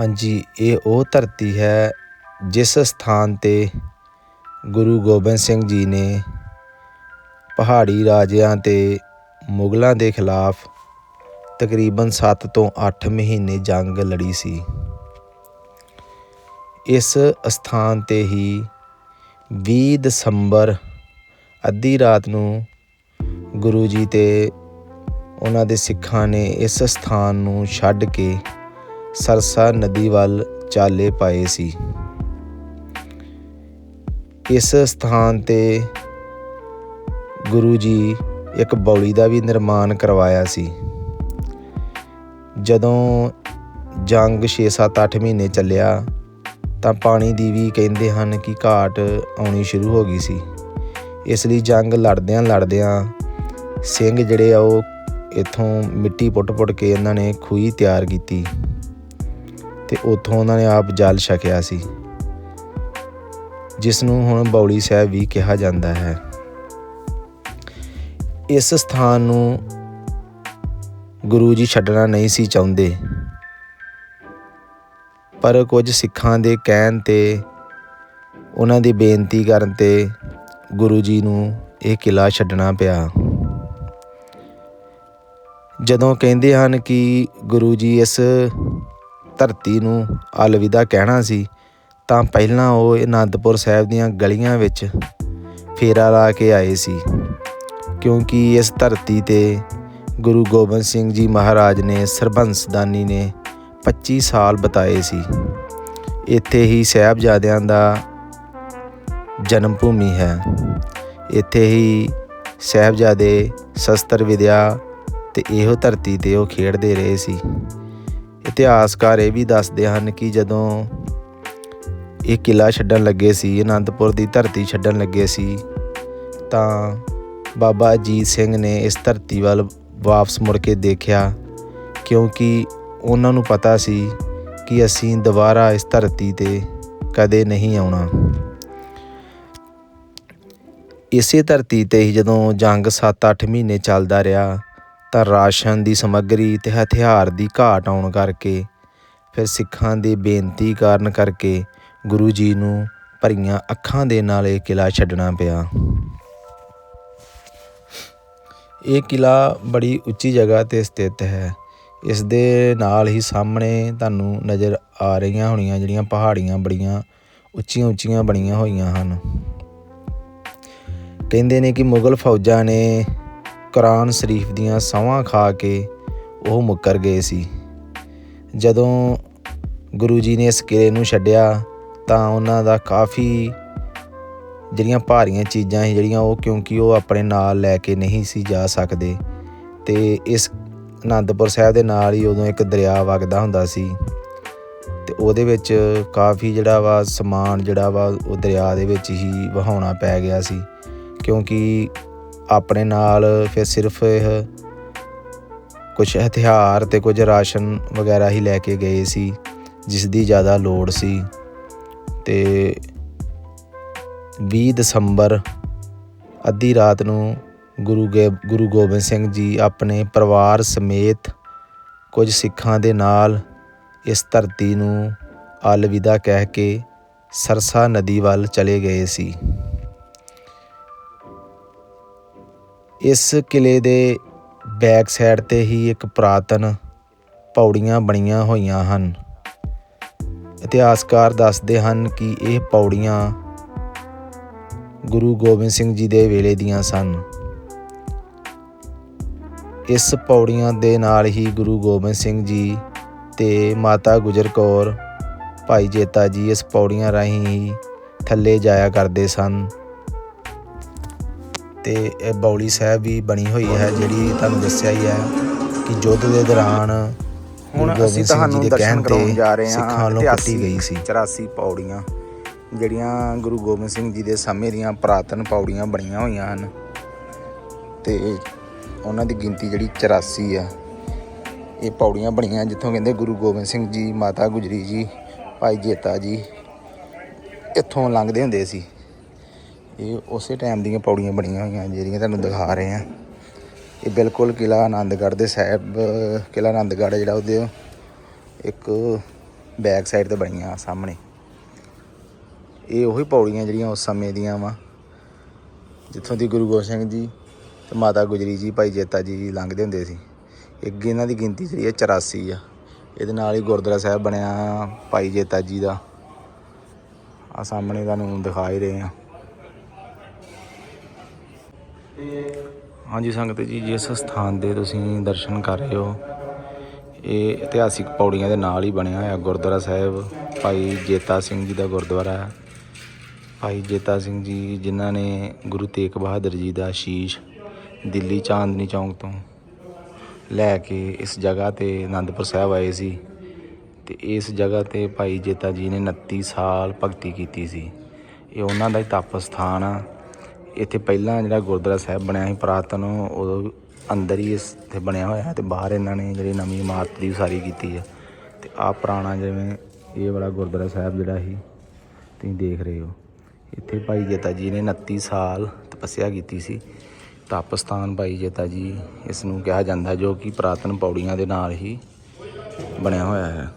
ਹਾਂਜੀ, ਇਹ ਉਹ ਧਰਤੀ ਹੈ ਜਿਸ ਸਥਾਨ 'ਤੇ ਗੁਰੂ ਗੋਬਿੰਦ ਸਿੰਘ ਜੀ ਨੇ ਪਹਾੜੀ ਰਾਜਿਆਂ ਤੇ ਮੁਗਲਾਂ ਦੇ ਖਿਲਾਫ ਤਕਰੀਬਨ 7 ਤੋਂ 8 ਮਹੀਨੇ ਜੰਗ ਲੜੀ ਸੀ। ਇਸ ਸਥਾਨ ਤੇ ਹੀ 20 ਦਸੰਬਰ ਅੱਧੀ ਰਾਤ ਨੂੰ ਗੁਰੂ ਜੀ ਤੇ ਉਹਨਾਂ ਦੇ ਸਿੱਖਾਂ ਨੇ ਇਸ ਸਥਾਨ ਨੂੰ ਛੱਡ ਕੇ ਸਰਸਾ ਨਦੀ ਵੱਲ ਚਾਲੇ ਪਾਏ ਸੀ। ਇਸ ਸਥਾਨ ਤੇ ਗੁਰੂ ਜੀ ਇੱਕ ਬੌਲੀ ਦਾ ਵੀ ਨਿਰਮਾਣ ਕਰਵਾਇਆ ਸੀ। ਜਦੋਂ ਜੰਗ 6-7-8 ਮਹੀਨੇ ਚੱਲਿਆ, ਤਾਂ ਪਾਣੀ ਦੀ ਵੀ ਕਹਿੰਦੇ ਹਨ ਕਿ ਘਾਟ ਆਉਣੀ ਸ਼ੁਰੂ ਹੋ ਗਈ ਸੀ। ਇਸ ਲਈ ਜੰਗ ਲੜਦਿਆਂ ਲੜਦਿਆਂ ਸਿੰਘ ਜਿਹੜੇ ਆ ਉਹ ਇਥੋਂ ਮਿੱਟੀ ਪੁੱਟ-ਪੁੱਟ ਕੇ ਇਹਨਾਂ ਨੇ ਖੂਹੀ ਤਿਆਰ ਕੀਤੀ। ਤੇ ਉੱਥੋਂ ਉਹਨਾਂ ਨੇ ਆਪ ਜਲ ਛਕਿਆ ਸੀ ਜਿਸ ਨੂੰ ਹੁਣ ਬੌਲੀ ਸਾਹਿਬ ਵੀ ਕਿਹਾ ਜਾਂਦਾ ਹੈ। ਇਸ ਸਥਾਨ ਨੂੰ ਗੁਰੂ ਜੀ ਛੱਡਣਾ ਨਹੀਂ ਸੀ ਚਾਹੁੰਦੇ, ਪਰ ਕੁਝ ਸਿੱਖਾਂ ਦੇ ਕਹਿਣ ਤੇ ਉਹਨਾਂ ਦੀ ਬੇਨਤੀ ਕਰਨ ਤੇ ਗੁਰੂ ਜੀ ਨੂੰ ਇਹ ਕਿਲਾ ਛੱਡਣਾ ਪਿਆ। ਜਦੋਂ ਕਹਿੰਦੇ ਹਨ ਕਿ ਗੁਰੂ ਜੀ ਇਸ ਧਰਤੀ ਨੂੰ ਅਲਵਿਦਾ ਕਹਿਣਾ ਸੀ, ਤਾਂ ਪਹਿਲਾਂ ਉਹ ਅਨੰਦਪੁਰ ਸਾਹਿਬ ਦੀਆਂ ਗਲੀਆਂ ਵਿੱਚ ਫੇਰਾ ਲਾ ਕੇ ਆਏ ਸੀ। ਕਿਉਂਕਿ ਇਸ ਧਰਤੀ ਤੇ ਗੁਰੂ ਗੋਬਿੰਦ ਸਿੰਘ ਜੀ ਮਹਾਰਾਜ ਨੇ ਸਰਬੰਸਦਾਨੀ ਨੇ 25 ਸਾਲ ਬਿਤਾਏ ਸੀ। ਇੱਥੇ ਹੀ ਸਹਿਬਜ਼ਾਦਿਆਂ ਦਾ ਜਨਮ ਭੂਮੀ ਹੈ। ਇੱਥੇ ਹੀ ਸਹਿਬਜ਼ਾਦੇ ਸ਼ਸਤਰ ਵਿਦਿਆ ਤੇ ਇਹੋ ਧਰਤੀ ਤੇ ਉਹ ਖੇਡਦੇ ਰਹੇ ਸੀ। ਇਤਿਹਾਸਕਾਰ ਇਹ ਵੀ ਦੱਸਦੇ ਹਨ ਕਿ ਜਦੋਂ ਇਹ ਕਿਲਾ ਛੱਡਣ ਲੱਗੇ ਸੀ, ਅਨੰਦਪੁਰ ਦੀ ਧਰਤੀ ਛੱਡਣ ਲੱਗੇ ਸੀ, ਤਾਂ ਬਾਬਾ ਅਜੀਤ ਸਿੰਘ ਨੇ ਇਸ ਧਰਤੀ ਵੱਲ ਵਾਪਸ ਮੁੜ ਕੇ ਦੇਖਿਆ, ਕਿਉਂਕਿ ਉਹਨਾਂ ਨੂੰ ਪਤਾ ਸੀ ਕਿ ਅਸੀਂ ਦੁਬਾਰਾ ਇਸ ਧਰਤੀ ਤੇ ਕਦੇ ਨਹੀਂ ਆਉਣਾ। ਇਸੇ ਧਰਤੀ ਤੇ ਹੀ ਜਦੋਂ ਜੰਗ 7-8 ਮਹੀਨੇ ਚੱਲਦਾ ਰਿਹਾ ਤਾਂ ਰਾਸ਼ਨ ਦੀ ਸਮੱਗਰੀ ਤੇ ਹਥਿਆਰ ਦੀ ਘਾਟ ਆਉਣ ਕਰਕੇ, ਫਿਰ ਸਿੱਖਾਂ ਦੀ ਬੇਨਤੀ ਕਾਰਨ ਕਰਕੇ ਗੁਰੂ ਜੀ ਨੂੰ ਭਰੀਆਂ ਅੱਖਾਂ ਦੇ ਨਾਲ ਇਹ ਕਿਲਾ ਛੱਡਣਾ ਪਿਆ। ਇਹ ਕਿਲਾ ਬੜੀ ਉੱਚੀ ਜਗ੍ਹਾ ਤੇ ਸਥਿਤ ਹੈ। ਇਸ ਦੇ ਨਾਲ ਹੀ ਸਾਹਮਣੇ ਤੁਹਾਨੂੰ ਨਜ਼ਰ ਆ ਰਹੀਆਂ ਹੋਣੀਆਂ ਜਿਹੜੀਆਂ ਪਹਾੜੀਆਂ ਬੜੀਆਂ ਉੱਚੀਆਂ ਉੱਚੀਆਂ ਬਣੀਆਂ ਹੋਈਆਂ ਹਨ। ਕਹਿੰਦੇ ਨੇ ਕਿ ਮੁਗਲ ਫੌਜਾਂ ਨੇ ਕੁਰਾਨ ਸ਼ਰੀਫ ਦੀਆਂ ਸਵਾਂ ਖਾ ਕੇ ਉਹ ਮੁੱਕਰ ਗਏ ਸੀ। ਜਦੋਂ ਗੁਰੂ ਜੀ ਨੇ ਇਸ ਕਿਲੇ ਨੂੰ ਛੱਡਿਆ ਤਾਂ ਉਹਨਾਂ ਦਾ ਕਾਫੀ ਜਿਹੜੀਆਂ ਭਾਰੀਆਂ ਚੀਜ਼ਾਂ ਸੀ, ਜਿਹੜੀਆਂ ਉਹ ਕਿਉਂਕਿ ਉਹ ਆਪਣੇ ਨਾਲ ਲੈ ਕੇ ਨਹੀਂ ਸੀ ਜਾ ਸਕਦੇ ਤੇ ਇਸ ਆਨੰਦਪੁਰ ਸਾਹਿਬ ਦੇ ਨਾਲ ਹੀ ਉਦੋਂ ਇੱਕ ਦਰਿਆ ਵਗਦਾ ਹੁੰਦਾ ਸੀ ਤੇ ਉਹਦੇ ਵਿੱਚ ਕਾਫੀ ਜਿਹੜਾ ਵਾ ਸਮਾਨ ਜਿਹੜਾ ਵਾ ਉਹ ਦਰਿਆ ਦੇ ਵਿੱਚ ਹੀ ਵਹਾਉਣਾ ਪੈ ਗਿਆ ਸੀ ਕਿਉਂਕਿ ਆਪਣੇ ਨਾਲ ਫਿਰ ਸਿਰਫ ਇਹ ਕੁਝ ਹਥਿਆਰ ਤੇ ਕੁਝ ਰਾਸ਼ਨ ਵਗੈਰਾ ਹੀ ਲੈ ਕੇ ਗਏ ਸੀ ਜਿਸ ਦੀ ਜ਼ਿਆਦਾ ਲੋੜ ਸੀ। ਤੇ 20 ਦਸੰਬਰ ਅੱਧੀ ਰਾਤ ਨੂੰ ਗੁਰੂ ਗੇ, ਗੁਰੂ ਗੋਬਿੰਦ ਸਿੰਘ ਜੀ ਆਪਣੇ ਪਰਿਵਾਰ ਸਮੇਤ ਕੁਝ ਸਿੱਖਾਂ ਦੇ ਨਾਲ ਇਸ ਧਰਤੀ ਨੂੰ ਅਲਵਿਦਾ ਕਹਿ ਕੇ ਸਰਸਾ ਨਦੀ ਵੱਲ ਚਲੇ ਗਏ ਸੀ। ਇਸ ਕਿਲ੍ਹੇ ਦੇ ਬੈਕ ਸਾਈਡ ਤੇ ਹੀ ਇੱਕ ਪੁਰਾਤਨ ਪੌੜੀਆਂ ਬਣੀਆਂ ਹੋਈਆਂ ਹਨ। ਇਤਿਹਾਸਕਾਰ ਦੱਸਦੇ ਹਨ ਕਿ ਇਹ ਪੌੜੀਆਂ ਗੁਰੂ ਗੋਬਿੰਦ ਸਿੰਘ ਜੀ ਦੇ ਵੇਲੇ ਦੀਆਂ ਸਨ। ਇਸ ਪੌੜੀਆਂ ਦੇ ਨਾਲ ਹੀ ਗੁਰੂ ਗੋਬਿੰਦ ਸਿੰਘ ਜੀ ਤੇ ਮਾਤਾ ਗੁਜਰ ਕੌਰ, ਭਾਈ ਜੇਤਾ ਜੀ ਇਸ ਪੌੜੀਆਂ ਰਾਹੀਂ ਹੀ ਥੱਲੇ ਜਾਇਆ ਕਰਦੇ ਸਨ। ਤੇ ਇਹ ਬੌਲੀ ਸਾਹਿਬ ਵੀ ਬਣੀ ਹੋਈ ਹੈ ਜਿਹੜੀ ਤੁਹਾਨੂੰ ਦੱਸਿਆ ਹੀ ਹੈ ਕਿ ਯੁੱਧ ਦੇ ਦੌਰਾਨ ਹੁਣ ਅਸੀਂ ਤੁਹਾਨੂੰ ਦਰਸ਼ਨ ਕਰਾਉਣ ਜਾ ਰਹੇ ਹਾਂ ਸਿੱਖਾਂ ਵੱਲੋਂ ਕੱਟੀ ਗਈ ਸੀ। 84 ਪੌੜੀਆਂ ਜਿਹੜੀਆਂ ਗੁਰੂ ਗੋਬਿੰਦ ਸਿੰਘ ਜੀ ਦੇ ਸਮੇਂ ਦੀਆਂ ਪ੍ਰਾਤਨ ਪੌੜੀਆਂ ਬਣੀਆਂ ਹੋਈਆਂ ਹਨ। ਤੇ ਉਹਨਾਂ ਦੀ ਗਿਣਤੀ ਜਿਹੜੀ 84 ਆ ਇਹ ਪੌੜੀਆਂ ਬਣੀਆਂ ਜਿੱਥੋਂ ਕਹਿੰਦੇ ਗੁਰੂ ਗੋਬਿੰਦ ਸਿੰਘ ਜੀ ਮਾਤਾ ਗੁਜਰੀ ਜੀ ਭਾਈ ਜੇਤਾ ਜੀ ਇੱਥੋਂ ਲੰਘਦੇ ਹੁੰਦੇ ਸੀ। ਇਹ ਉਸੇ ਟਾਈਮ ਦੀਆਂ ਪੌੜੀਆਂ ਬਣੀਆਂ ਹੋਈਆਂ, ਜਿਹੜੀਆਂ ਤੁਹਾਨੂੰ ਦਿਖਾ ਰਹੇ ਆ ਇਹ ਬਿਲਕੁਲ ਕਿਲਾ ਆਨੰਦਗੜ੍ਹ ਦੇ ਸਾਹਿਬ ਕਿਲਾ ਆਨੰਦਗੜ੍ਹ ਜਿਹੜਾ ਉਹਦੇ ਇੱਕ ਬੈਕ ਸਾਈਡ ਤੇ ਬਣੀਆਂ ਸਾਹਮਣੇ। ਇਹ ਉਹੀ ਪੌੜੀਆਂ ਜਿਹੜੀਆਂ ਉਸ ਸਮੇਂ ਦੀਆਂ ਵਾ, ਜਿੱਥੋਂ ਦੀ ਗੁਰੂ ਗੋਬਿੰਦ ਸਿੰਘ ਜੀ ਤੇ ਮਾਤਾ ਗੁਜਰੀ ਜੀ, ਭਾਈ ਜੇਤਾ ਜੀ ਲੰਘਦੇ ਹੁੰਦੇ ਸੀ। ਇੱਕ ਇਹਨਾਂ ਦੀ ਗਿਣਤੀ ਜਿਹੜੀ ਹੈ 84 ਆ। ਇਹਦੇ ਨਾਲ ਹੀ ਗੁਰਦੁਆਰਾ ਸਾਹਿਬ ਬਣਿਆ ਭਾਈ ਜੇਤਾ ਜੀ ਦਾ। ਆ ਸਾਹਮਣੇ ਤੁਹਾਨੂੰ ਦਿਖਾ ਹੀ ਰਹੇ ਆ ਹਾਂਜੀ ਸੰਗਤ ਜੀ, ਜਿਸ ਸਥਾਨ ਦੇ ਤੁਸੀਂ ਦਰਸ਼ਨ ਕਰ ਰਹੇ ਹੋ, ਇਹ ਇਤਿਹਾਸਿਕ ਪੌੜੀਆਂ ਦੇ ਨਾਲ ਹੀ ਬਣਿਆ ਹੋਇਆ ਗੁਰਦੁਆਰਾ ਸਾਹਿਬ। ਭਾਈ ਜੇਤਾ ਸਿੰਘ ਜੀ ਦਾ ਗੁਰਦੁਆਰਾ ਹੈ। ਭਾਈ ਜੇਤਾ ਸਿੰਘ ਜੀ, ਜਿਨ੍ਹਾਂ ਨੇ ਗੁਰੂ ਤੇਗ ਬਹਾਦਰ ਜੀ ਦਾ ਸ਼ੀਸ਼ ਦਿੱਲੀ ਚਾਂਦਨੀ ਚੌਂਕ ਤੋਂ ਲੈ ਕੇ ਇਸ ਜਗ੍ਹਾ ਤੇ ਆਨੰਦਪੁਰ ਸਾਹਿਬ ਆਏ ਸੀ ਤੇ ਇਸ ਜਗ੍ਹਾ ਤੇ ਭਾਈ ਜੇਤਾ ਜੀ ਨੇ 29 ਸਾਲ ਭਗਤੀ ਕੀਤੀ ਸੀ। ਇਹ ਉਹਨਾਂ ਦਾ ਹੀ ਤਪ ਸਥਾਨ ਆ। ਇੱਥੇ ਪਹਿਲਾਂ ਜਿਹੜਾ ਗੁਰਦੁਆਰਾ ਸਾਹਿਬ ਬਣਿਆ ਸੀ, ਪੁਰਾਤਨ, ਉਦੋਂ ਅੰਦਰ ਹੀ ਇਸ ਤੇ ਬਣਿਆ ਹੋਇਆ ਹੈ ਤੇ ਬਾਹਰ ਇਹਨਾਂ ਨੇ ਜਿਹੜੀ ਨਵੀਂ ਇਮਾਰਤ ਦੀ ਉਸਾਰੀ ਕੀਤੀ ਹੈ ਤੇ ਆ ਪੁਰਾਣਾ ਜਿਵੇਂ ਇਹ ਵਾਲਾ ਗੁਰਦੁਆਰਾ ਸਾਹਿਬ ਜਿਹੜਾ ਸੀ, ਤੁਸੀਂ ਦੇਖ ਰਹੇ ਹੋ। ਇੱਥੇ ਭਾਈ ਜੇਤਾ ਜੀ ਨੇ 29 ਸਾਲ ਤਪੱਸਿਆ ਕੀਤੀ ਸੀ। ਤਪ ਸਥਾਨ ਭਾਈ ਜੇਤਾ ਜੀ ਇਸ ਨੂੰ ਕਿਹਾ ਜਾਂਦਾ ਜੋ ਕਿ ਪੁਰਾਤਨ ਪੌੜੀਆਂ ਦੇ ਨਾਲ ਹੀ ਬਣਿਆ ਹੋਇਆ ਹੈ।